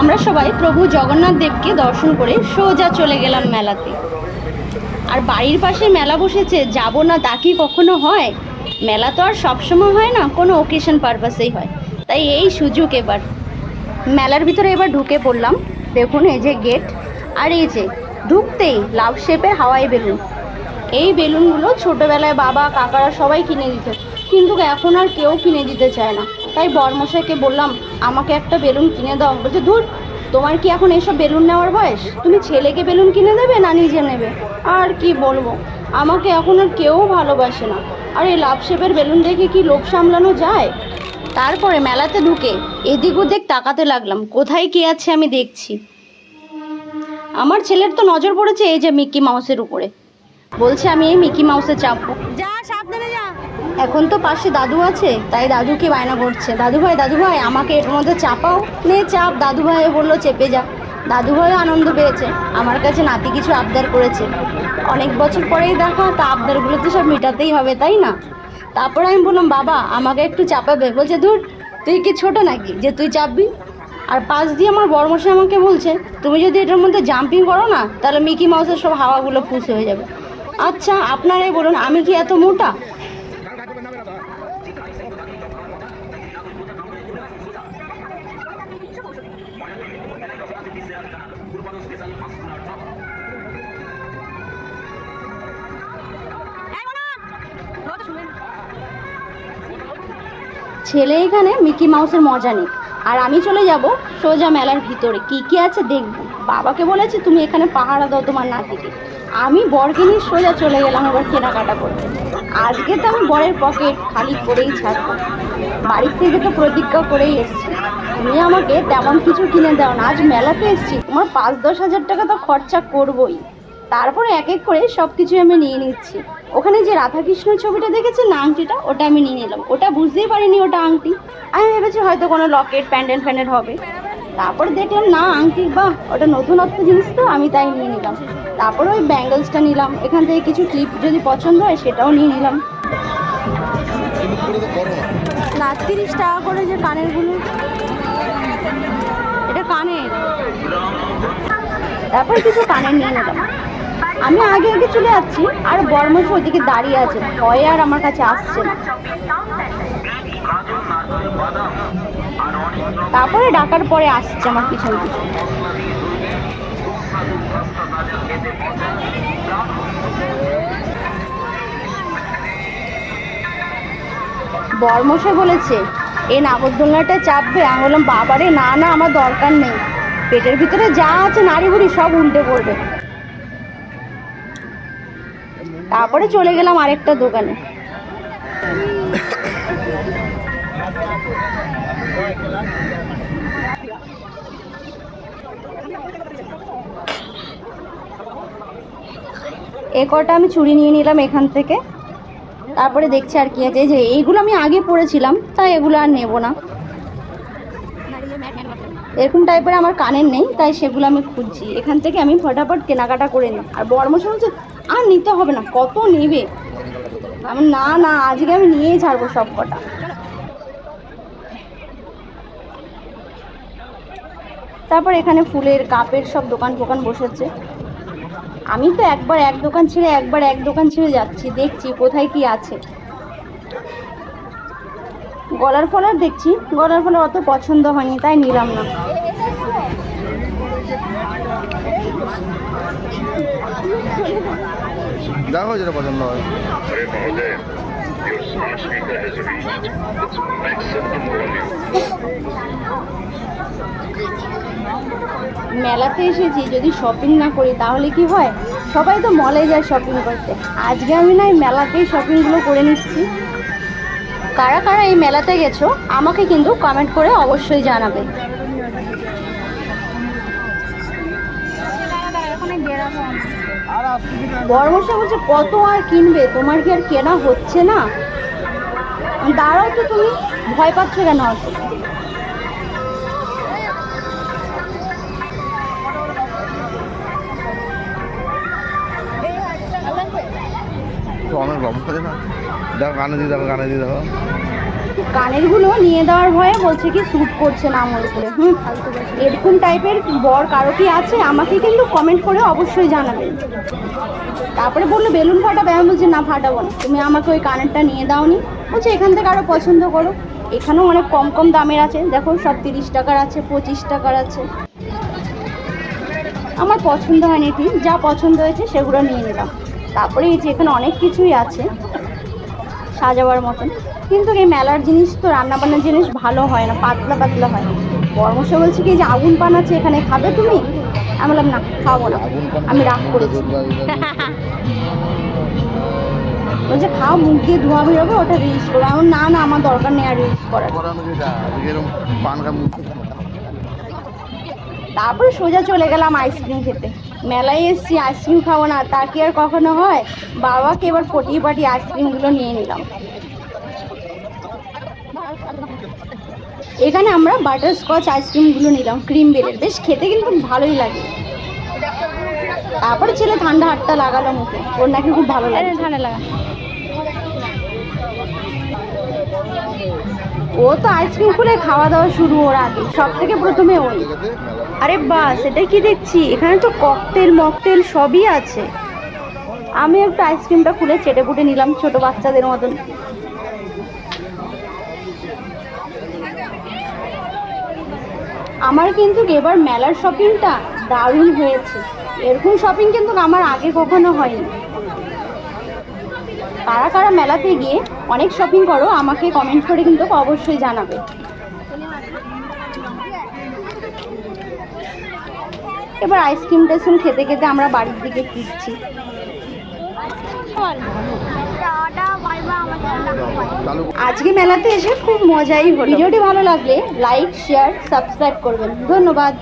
আমরা সবাই প্রভু জগন্নাথ দেবকে দর্শন করে সোজা চলে গেলাম মেলাতে। আর বাড়ির পাশে মেলা বসেছে, যাব না তা কি কখনো হয়? মেলা তো আর সবসময় হয় না, কোনো ওকেশন পারপাসেই হয়। তাই এই সুযোগ এবার। মেলার ভিতরে এবার ঢুকে পড়লাম। দেখুন এই যে গেট আর এই যে ঢুকতেই লাভ শেপের হাওয়াই বেলুন। এই বেলুনগুলো ছোটোবেলায় বাবা কাকারা সবাই কিনে দিত। কিন্তু এখন আর কেউ কিনে দিতে চায় না। তাই বরমশাইকে বললাম, আমাকে একটা বেলুন কিনে দাও। বলছে, ধুর, তোমার কি এখন এসব বেলুন নেওয়ার বয়স? তুমি ছেলেকে বেলুন কিনে দেবে না নিজে নেবে? আর কি বলব? আমাকে এখন আর কেউ ভালোবাসে না। আর এই লাভ শেপের বেলুন দেখে কি লোভ সামলানো যায়? তারপরে মেলাতে ঢুকে এদিক ওদিক তাকাতে লাগলাম, কোথায় কি আছে আমি দেখছি? আমার ছেলের তো নজর পড়েছে এই যে মিকি মাউসের উপরে। বলছে, আমি এই মিকি মাউসে চাপবো। যা এখন তো পাশে দাদু আছে, তাই দাদুকে বায়না করছে। দাদু ভাই দাদু ভাই আমাকে এর মধ্যে চাপাও। নে, চাপ। দাদু ভাই বলল, চেপে যা। দাদু ভাইও আনন্দ পেয়েছে। আমার কাছে নাতি কিছু আবদার করেছে। অনেক বছর পরেই দেখা, তা আবদারগুলো তো সব মেটাতেই হবে, তাই না? তারপরে আমি বললাম, বাবা, আমাকে একটু চাপাবে। বলছে, ধুর, তুই কি ছোট নাকি যে তুই চাপবি? আর পাশ দিয়ে আমার বড়মশাই আমাকে বলছে, তুমি যদি এটার মধ্যে জাম্পিং করো না, তাহলে মিকি মাউসের সব হাওয়াগুলো ফুস হয়ে যাবে। আচ্ছা আপনারাই বলুন, আমি কি এত মোটা? ছেলে এখানে মিকি মাউসের মজা নেই আর আমি চলে যাব সোজা মেলার ভিতরে। কি কি আছে দেখব। বাবাকে বলেছি, তুমি এখানে পাহারা দাও তোমার নাতিকে। আমি বরকে নিয়ে সোজা চলে গেলাম এবার কেনাকাটা করতে। আজকে তো আমি বরের পকেট খালি করেই ছাড়বো। বাড়ির থেকে তো প্রতিজ্ঞা করেই এসেছি। তুমি আমাকে তেমন কিছু কিনে দাও না। আজ মেলাতে এসেছি। তোমার পাঁচ দশ হাজার টাকা তো খরচা করবোই। তারপরে এক এক করে সব কিছু আমি নিয়ে নিচ্ছি। ওখানে যে রাধাকৃষ্ণ ছবিটা দেখেছি না আংটিটা? ওটা আমি নিয়ে নিলাম। ওটা বুঝতেই পারিনি ওটা আংটি। আমি ভেবেছি হয়তো কোনো লকেট প্যান্ডেল ফ্যান্ডেল হবে। তারপরে দেখলাম না আংটি বাহ ওটা নতুনত্ব জিনিস তো আমি তাই নিয়ে নিলাম। তারপরে ওই ব্যাঙ্গেলসটা নিলাম। এখান থেকে কিছু ক্লিপ যদি পছন্দ হয় সেটাও নিয়ে নিলাম। না তিরিশ টাকা করে যে কানেরগুলো। তারপর কিছু কানের নিয়ে নিলাম। আমি আগে আগে চলে যাচ্ছি, আর বর্মশ ওইদিকে দাঁড়িয়ে আছে, ভয়ে আর আমার কাছে আসছে তারপরে ডাকার পরে আসছে আমার পিছন পিছন। বর্মশাই বলেছে এই নাগরদোলনাটা চাপবে, আমি বললাম, বাবারে, না না, আমার দরকার নেই। পেটের ভিতরে যা আছে নাড়ি বুড়ি সব উল্টে পড়বে। তারপরে চলে গেলাম আরেকটা দোকানে। এ কটা আমি চুড়ি নিয়ে নিলাম এখান থেকে। তারপরে দেখছি আর কি আছে যে, এইগুলো আমি আগে পড়েছিলাম, তাই এগুলো আর নেব না। এরকম টাইপের আমার কানের নেই, তাই সেগুলো আমি খুঁজছি। এখান থেকে আমি ফটাফট কেনাকাটা করে নিই। আর বর্মশ বলছে, আর নিতে হবে না, কত নেবে? আমি, না না, আজকে আমি নিয়েই ছাড়বো সব কটা। তারপর এখানে ফুলের, কাপের সব দোকান ফোকান বসেছে। আমি তো একবার এক দোকান ছেড়ে একবার এক দোকান ছেড়ে যাচ্ছি দেখছি কোথায় কি আছে। গলার ফলার দেখছি গলার ফলার অত পছন্দ হয়নি তাই নিলাম না। দেখো যেটা পছন্দ হয়। মেলাতে এসেছি, যদি শপিং না করি তাহলে কি হয়? সবাই তো মলে যায় শপিং করতে। আজকে আমি না এই মেলাতেই শপিংগুলো করে নিচ্ছি। কারা কারা এই মেলাতে গেছো, আমাকে কিন্তু কমেন্ট করে অবশ্যই জানাবে। বর্মশা বলছে, কত আর কিনবে? তোমার কি আর কেনা হচ্ছে না? দাঁড়াও তো তুমি, ভয় পাচ্ছ কেন? অনেক করে না দেখো, কানে দিয়ে দেখো, কানে দিয়ে দেখো। কানেরগুলো নিয়ে দেওয়ার ভয়ে বলছে কি, স্যুট করছে না আমার উপরে। হুম, এরকম টাইপের বর কারও কি আছে? আমাকে কিন্তু কমেন্ট করে অবশ্যই জানাবেন তারপরে বলল, বেলুন ফাটাবে। আমি বলছি, না, ফাটাবো না। তুমি আমাকে ওই কানেরটা নিয়ে দাওনি। বলছে, এখান থেকে আরও পছন্দ করো। এখানেও অনেক কম কম দামের আছে। দেখো, সব তিরিশ টাকার আছে, পঁচিশ টাকার আছে। আমার পছন্দ হয়নি যা পছন্দ হয়েছে, সেগুলো নিয়ে নিলাম। তারপরে এই যে এখানে অনেক কিছুই আছে সাজাবার মতন। কিন্তু এই মেলার জিনিস তো রান্নাবান্নার জিনিস ভালো হয় না পাতলা পাতলা হয়। পরামর্শ বলছি কি এই যে আগুন পান আছে এখানে খাবে তুমি? আমি বললাম না খাব না। আমি রাগ করেছি। বলছে খাও মুখ দিয়ে ধোয়া বেরোবে ওটা রিলস করো। আমার না না আমার দরকার নেই আর রিলস করার। তারপরে সোজা চলে গেলাম আইসক্রিম খেতে। মেলায় এসছি আইসক্রিম খাব না তা কি আর কখনো হয়? বাবাকে এবার পটিয়ে পাটিয়ে আইসক্রিমগুলো নিয়ে নিলাম। এখানে আমরা বাটার স্কচ আইসক্রিমগুলো নিলাম ক্রিম বেলের। বেশ খেতে কিন্তু ভালোই লাগে। তারপরে ছেলে ঠান্ডা হাটটা লাগালো মুখে ওর নাকি খুব ভালো লাগে ঠান্ডা লাগা। ও তো আইসক্রিম খুলে খাওয়া দাওয়া শুরু ওর আগে সব থেকে প্রথমে ওই। আরে বাস এটাই কি দেখছি? এখানে তো ককটেল মকটেল সবই আছে। আমি একটু আইসক্রিমটা খুলে চেটে পুটে নিলাম ছোট বাচ্চাদের মতন। আমার কিন্তু এবার মেলার শপিংটা দারুণ হয়েছে। এরকম শপিং কিন্তু আমার আগে কখনো হয়নি। কারা কারা মেলাতে গিয়ে অনেক শপিং করো, আমাকে কমেন্ট করে কিন্তু অবশ্যই জানাবে। এবার আইসক্রিম টাইসক্রিম খেতে খেতে আমরা বাড়ির দিকে ফিরছি। আজকে মেলাতে এসে খুব মজাই হলো। ভিডিওটি ভালো লাগলে লাইক শেয়ার সাবস্ক্রাইব করবেন। ধন্যবাদ।